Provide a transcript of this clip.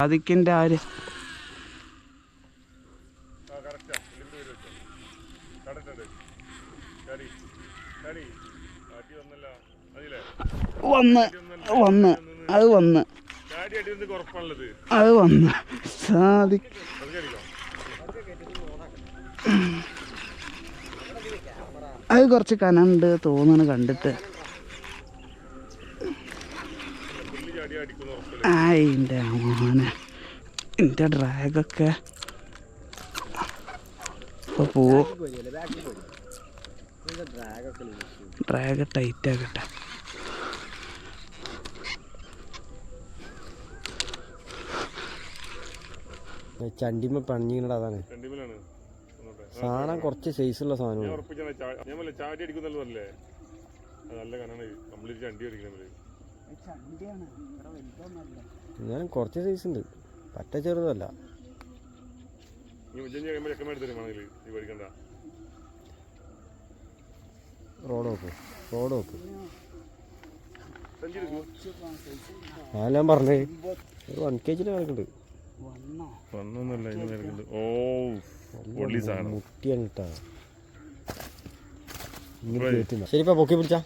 അതിക്കിന്റെ ആര്? വന്ന്. വന്ന്. അത് വന്ന്. അത് വന്ന്. സാധി അത് കുറച്ച് കനണ്ട് തോന്നുന്നു കണ്ടിട്ട്. ആയിന്റെ മോനെ. എന്റെ ഡ്രാഗൊക്കെ. ഇപ്പോൾ പോവും ഡ്രാഗ് ടൈറ്റ് ആക്കട്ടെ ചണ്ടിമ പണിഞ്ഞിങ്ങട അതാണ് സാധനം കുറച്ച് സൈസുള്ള ഉള്ള സാധനമാണ് ചാടി അടിക്കുന്നല്ലോ അല്ലേ നല്ല കണ്ണാണ് കംപ്ലീറ്റ് ചണ്ടി അടിക്കുന്നത് ഞാൻ കുറച്ച് സൈസ് ഉണ്ട്. പറ്റ ചെറുതല്ല. റോഡ് നോക്ക് റോഡ് നോക്ക് ഞാൻ പറഞ്ഞേ. ഒരു വൺ കെ ജിയിൽ കിടക്കുന്നുണ്ട് മുട്ടിയാണ് ശരിപ്പാ പൊക്കി പിടിച്ചാ.